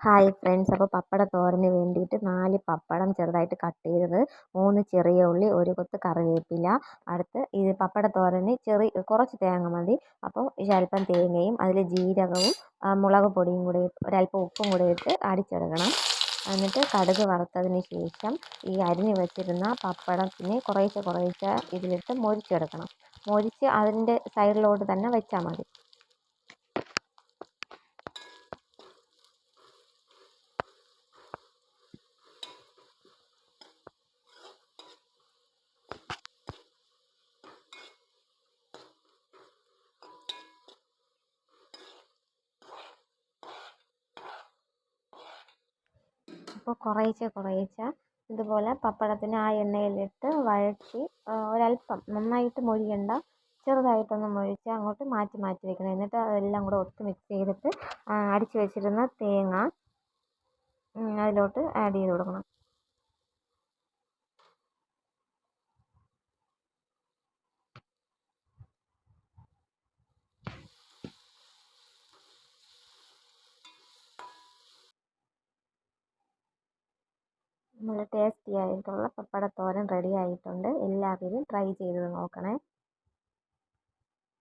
Hi friends അപ്പോൾ പപ്പട തോരന് വേണ്ടിയിട്ട് നാല് പപ്പടം ചെറുതായിട്ട് കട്ട് ചെയ്തത്. മൂന്ന് ചെറിയ ഉള്ളി ഒരു കൊത്ത് കറിവേപ്പില. അടുത്ത് ഇത് പപ്പട തോരന് ചെറിയ കുറച്ച് തേങ്ങ മതി. അപ്പോൾ ഒരല്പം തേങ്ങയും അതിൽ ജീരകവും മുളക് പൊടിയും കൂടി ഒരല്പം ഉപ്പും കൂടി ഇട്ട് അടിച്ചെടുക്കണം. എന്നിട്ട് കടുക് വറുത്തതിന് ശേഷം ഈ അരിഞ്ഞ് വെച്ചിരുന്ന പപ്പടത്തിനെ കുറേശ്ശെ കുറേശ്ശെ ഇതിലിട്ട് മൊരിച്ചെടുക്കണം. മൊരിച്ച് അതിന്റെ സൈഡിലോട്ട് തന്നെ വെച്ചാൽ മതി. അപ്പോൾ കുറേശ്ശെ കുറേശ്ശെ ഇതുപോലെ പപ്പടത്തിന് ആ എണ്ണയിലിട്ട് വഴറ്റി ഒരല്പം നന്നായിട്ട് മൊരിയണ്ട. ചെറുതായിട്ടൊന്ന് മൊഴിച്ച് അങ്ങോട്ട് മാറ്റി മാറ്റി വെക്കണം. എന്നിട്ട് അതെല്ലാം കൂടെ ഒത്ത് മിക്സ് ചെയ്തിട്ട് അടിച്ച് വെച്ചിരുന്ന തേങ്ങ അതിലോട്ട് ആഡ് ചെയ്ത് കൊടുക്കണം. നല്ല ടേസ്റ്റി ആയിട്ടുള്ള പപ്പടത്തോരൻ റെഡി ആയിട്ടുണ്ട്. എല്ലാവരും ട്രൈ ചെയ്ത് നോക്കണേ.